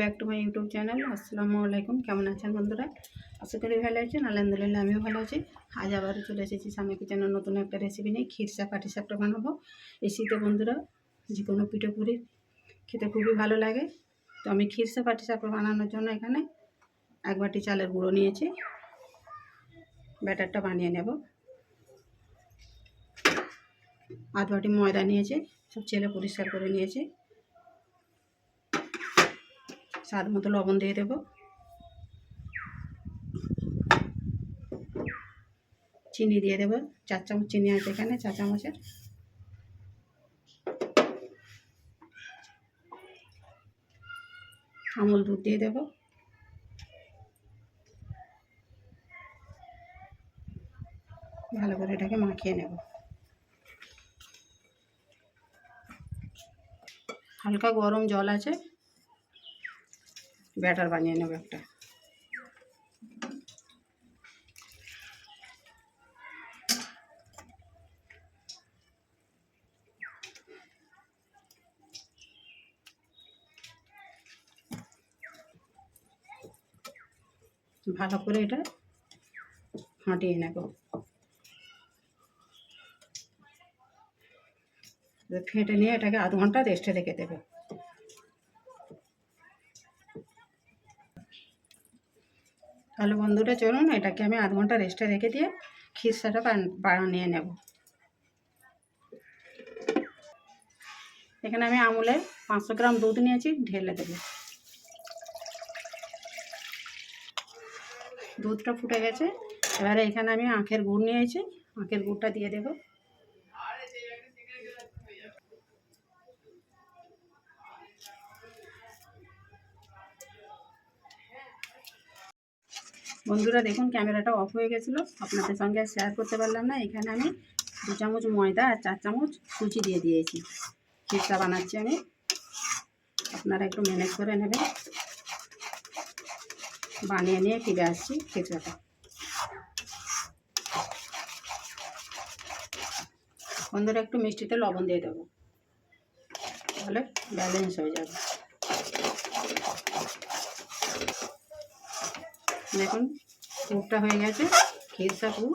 Back to my YouTube channel আসসালামু আলাইকুম কেমন আছেন বন্ধুরা? আশা করি ভালো আছেন। আলহামদুলিল্লাহ, আমিও ভালো আছি। আজ আবারও চলে এসেছি স্বামী কিচেনের নতুন একটা রেসিপি নিয়ে ক্ষীরসা পাটিসাপটা বানাবো। এই শীতে বন্ধুরা, যে কোনো পিঠে পুরি খেতে খুবই ভালো লাগে। তো আমি ক্ষীরসা পাটিসাপটা বানানোর জন্য এখানে এক বাটি চালের গুঁড়ো নিয়েছি। ব্যাটারটা বানিয়ে নেব। আধ বাটি ময়দা নিয়েছি। সব ছেলে পরিষ্কার করে নিয়েছি। স্বাদ মতো লবণ দিয়ে দেব। চিনি দিয়ে দেবো। চার চামচ চিনি আছে এখানে, চার চামচের। আমুল দুধ দিয়ে দেব। ভালো করে এটাকে মাখিয়ে নেব। হালকা গরম জল আছে। ব্যাটার বানিয়ে নেব একটা। ভালো করে এটা হাঁটিয়ে নেব। ফেটে নিয়ে এটাকে আধ ঘণ্টা রেস্টে রেখে দেবে। তাহলে বন্ধুরা চলুন, এটাকে আমি আধ ঘণ্টা রেস্টে রেখে দিয়ে খিরসাটা বানিয়ে নেব। এখানে আমি আমুলে পাঁচশো গ্রাম দুধ নিয়েছি, ঢেলে দেবো। দুধটা ফুটে গেছে। এবারে এখানে আমি আখের গুড় নিয়েছি, আখের গুড়টা দিয়ে দেবো। বন্ধুরা দেখুন, ক্যামেরাটা অফ হয়ে গেছিল। আপনাদের সঙ্গে শেয়ার করতে পারলাম না। এখানে আমি দু চামচ ময়দা আর চার চামচ সুচি দিয়ে দিয়েছি। খিরটা বানাচ্ছি আমি। আপনারা একটু ম্যানেজ করে নেবেন। বানিয়ে নিয়ে ফিরে আসছি খিচড়াটা বন্ধুরা একটু মিষ্টিতে লবণ দিয়ে দেবো। তাহলে ব্যালেন্স হয়ে যাবে। দেখুন, পুরটা হয়ে গেছে। খিরসা পুর,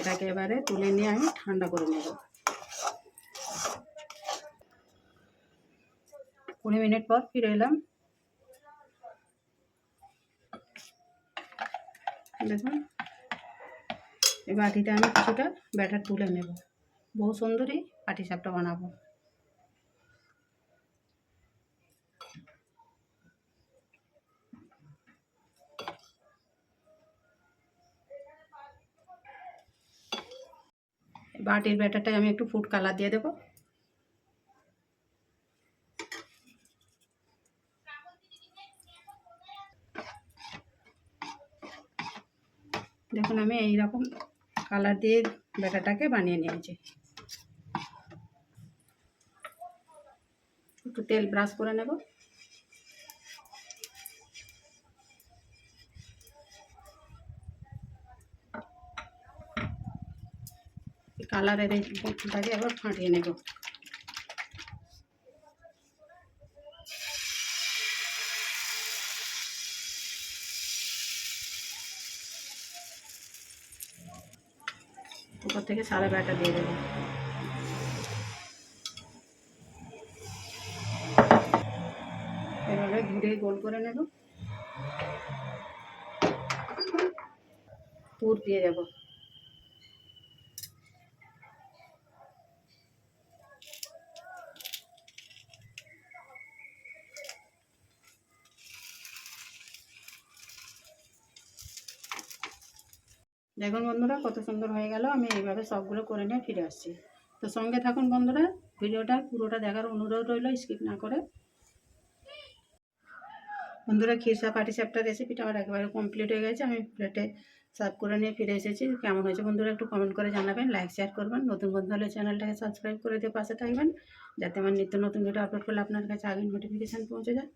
এটাকে এবারে তুলে নিয়ে আমি ঠান্ডা করে নেব। কুড়ি মিনিট পর ফিরে এলাম। দেখুন, এই বাটিতে আমি কিছুটা ব্যাটার তুলে নেব। বহু সুন্দরই পাটিসাপটা বানাবো। বাটির ব্যাটারটায় আমি একটু ফুড কালার দিয়ে দেবো। দেখুন, আমি এইরকম কালার দিয়ে ব্যাটারটাকে বানিয়ে নিয়েছি। একটু তেল ব্রাশ করে নেব। কালারের এই বোতলটাকে আবার ফাটিয়ে নেব। উপর থেকে সাদা ব্যাটা দিয়ে দেবো। এভাবে ঘুরে গোল করে নেব। পুর দিয়ে দেবো। দেখুন বন্ধুরা, কত সুন্দর হয়ে গেল। আমি এইভাবে সবগুলো করে নিয়ে ফিরে আসছি। তো সঙ্গে থাকুন বন্ধুরা, ভিডিওটা পুরোটা দেখার অনুরোধ রইল, স্কিপ না করে। বন্ধুরা, খিরসা পাটি সাপটা রেসিপিটা আমার একেবারে কমপ্লিট হয়ে গেছে। আমি প্লেটে সার্ভ করে নিয়ে ফিরে এসেছি। কেমন হয়েছে বন্ধুরা, একটু কমেন্ট করে জানাবেন লাইক শেয়ার করবেন। নতুন বন্ধু হলে চ্যানেলটাকে সাবস্ক্রাইব করে দিয়ে পাশে থাকবেন, যাতে আমার নিত্য নতুন ভিডিও আপলোড করলে আপনার কাছে আগে নোটিফিকেশান পৌঁছে যায়।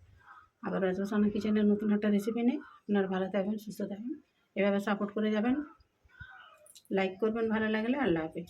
আবার সামনে কিচেনের নতুন একটা রেসিপি নেই আপনার ভালো থাকবেন, সুস্থ থাকবেন। এভাবে সাপোর্ট করে যাবেন। লাইক করবেন ভালো লাগলে আল্লাহ হাফিজ